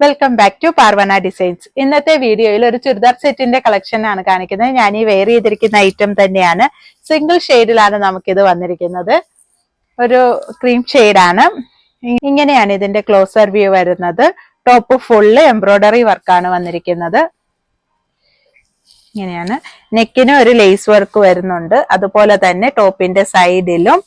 Welcome back to Parvana designs ഇന്നത്തെ വീഡിയോയിൽ ഒരു ചുരിദാർ സെറ്റിന്റെ കളക്ഷൻ ആണ് കാണിക്കുന്നത്. ഞാൻ ഈ വെയർ ചെയ്തിരിക്കുന്ന ഐറ്റം തന്നെയാണ്. സിംഗിൾ ഷെയ്ഡിലാണ് നമുക്കിത് വന്നിരിക്കുന്നത്. ഒരു ക്രീം ആണ്. ഇങ്ങനെയാണ് ഇതിന്റെ ക്ലോസർ വ്യൂ വരുന്നത്. ടോപ്പ് ഫുള്ള് എംബ്രോയിഡറി വർക്കാണ് വന്നിരിക്കുന്നത്. ഇങ്ങനെയാണ്. നെക്കിന് ഒരു ലേസ് വർക്ക് വരുന്നുണ്ട്. അതുപോലെ തന്നെ ടോപ്പിന്റെ സൈഡിലും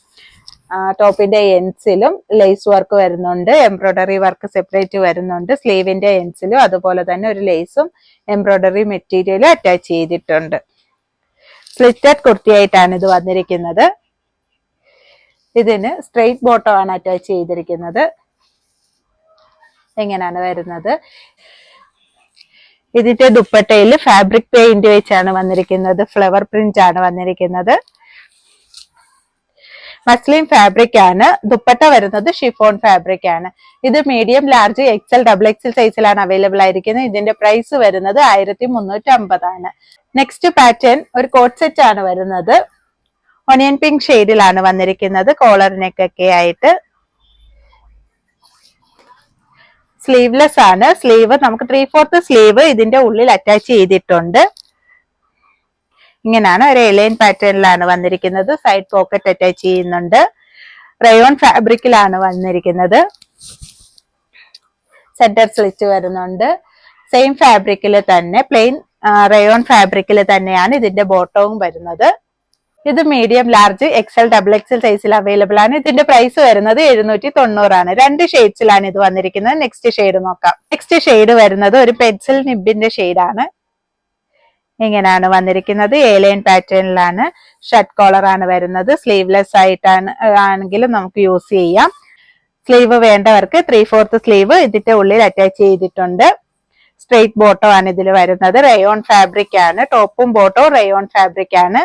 ടോപ്പിന്റെ എൻസിലും ലേസ് വർക്ക് വരുന്നുണ്ട്. എംബ്രോയിഡറി വർക്ക് സെപ്പറേറ്റ് വരുന്നുണ്ട്. സ്ലീവിന്റെ എൻസിലും അതുപോലെ തന്നെ ഒരു ലേസും എംബ്രോയിഡറി മെറ്റീരിയലും അറ്റാച്ച് ചെയ്തിട്ടുണ്ട്. സ്ലിറ്റഡ് കുർത്തിയായിട്ടാണ് ഇത് വന്നിരിക്കുന്നത്. ഇതിന് സ്ട്രെയിറ്റ് ബോട്ടം ആണ് അറ്റാച്ച് ചെയ്തിരിക്കുന്നത്. എങ്ങനെയാണ് വരുന്നത്. ഇതിന്റെ ദുപ്പട്ടയിൽ ഫാബ്രിക് പെയിന്റ് വെച്ചാണ് വന്നിരിക്കുന്നത്. ഫ്ലവർ പ്രിന്റ് ആണ് വന്നിരിക്കുന്നത്. മസ്ലിൻ ഫാബ്രിക് ആണ്. ദുപ്പട്ട വരുന്നത് ഷിഫോൺ ഫാബ്രിക് ആണ്. ഇത് medium large XL double XL സൈസിലാണ് അവൈലബിൾ ആയിരിക്കുന്നത്. ഇതിന്റെ പ്രൈസ് വരുന്നത് ആയിരത്തി മുന്നൂറ്റി അമ്പതാണ് നെക്സ്റ്റ് പാറ്റേൺ ഒരു കോട്ട് സെറ്റ് ആണ് വരുന്നത്. ഒനിയൻ പിങ്ക് ഷെയ്ഡിലാണ് വന്നിരിക്കുന്നത് കോളറിനൊക്കെ ആയിട്ട്. സ്ലീവ്ലെസ് ആണ്. സ്ലീവ് നമുക്ക് ത്രീ ഫോർത്ത് സ്ലീവ് ഇതിന്റെ ഉള്ളിൽ അറ്റാച്ച് ചെയ്തിട്ടുണ്ട്. ഇങ്ങനെയാണ് ഒരു എലൈൻ പാറ്റേണിലാണ് വന്നിരിക്കുന്നത്. സൈഡ് പോക്കറ്റ് അറ്റാച്ച് ചെയ്യുന്നുണ്ട്. റയോൺ ഫാബ്രിക്കിലാണ് വന്നിരിക്കുന്നത്. സെന്റർ സ്ലിച്ച് വരുന്നുണ്ട്. സെയിം ഫാബ്രിക്കിൽ തന്നെ പ്ലെയിൻ റയോൺ ഫാബ്രിക്കിൽ തന്നെയാണ് ഇതിന്റെ ബോട്ടവും വരുന്നത്. ഇത് medium large XL double XL സൈസിൽ അവൈലബിൾ ആണ്. ഇതിന്റെ പ്രൈസ് വരുന്നത് എഴുന്നൂറ്റി തൊണ്ണൂറാണ് രണ്ട് ഷെയ്ഡ്സിലാണ് ഇത് വന്നിരിക്കുന്നത്. നെക്സ്റ്റ് ഷെയ്ഡ് നോക്കാം. നെക്സ്റ്റ് ഷെയ്ഡ് വരുന്നത് ഒരു പെൻസിൽ നിബിന്റെ ഷെയ്ഡാണ് ഇങ്ങനെയാണ് വന്നിരിക്കുന്നത്. ഏലിയൻ പാറ്റേണിലാണ് ഷർട്ട് കോളർ ആണ് വരുന്നത്. സ്ലീവ്ലെസ് ആയിട്ടാണ് ആണെങ്കിലും നമുക്ക് യൂസ് ചെയ്യാം. സ്ലീവ് വേണ്ടവർക്ക് ത്രീ ഫോർത്ത് സ്ലീവ് ഇതിന്റെ ഉള്ളിൽ അറ്റാച്ച് ചെയ്തിട്ടുണ്ട്. സ്ട്രെയിറ്റ് ബോട്ടോ ആണ് ഇതിൽ വരുന്നത്. റയോൺ ഫാബ്രിക് ആണ്. ടോപ്പും ബോട്ടോ റയോൺ ഫാബ്രിക് ആണ്.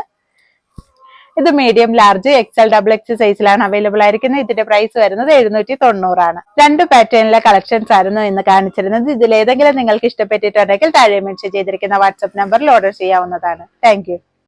ഇത് medium large XL double X സൈസിലാണ് അവൈലബിൾ ആയിരിക്കുന്നത്. ഇതിന്റെ പ്രൈസ് വരുന്നത് എഴുന്നൂറ്റി തൊണ്ണൂറാണ്. രണ്ട് പാറ്റേണിലെ കളക്ഷൻസ് ആയിരുന്നു ഇന്ന് കാണിച്ചിരുന്നത്. ഇതിലേതെങ്കിലും നിങ്ങൾക്ക് ഇഷ്ടപ്പെട്ടിട്ടുണ്ടെങ്കിൽ താഴെ മെൻഷൻ ചെയ്തിരിക്കുന്ന വാട്സ്ആപ്പ് നമ്പറിൽ ഓർഡർ ചെയ്യാവുന്നതാണ്. താങ്ക്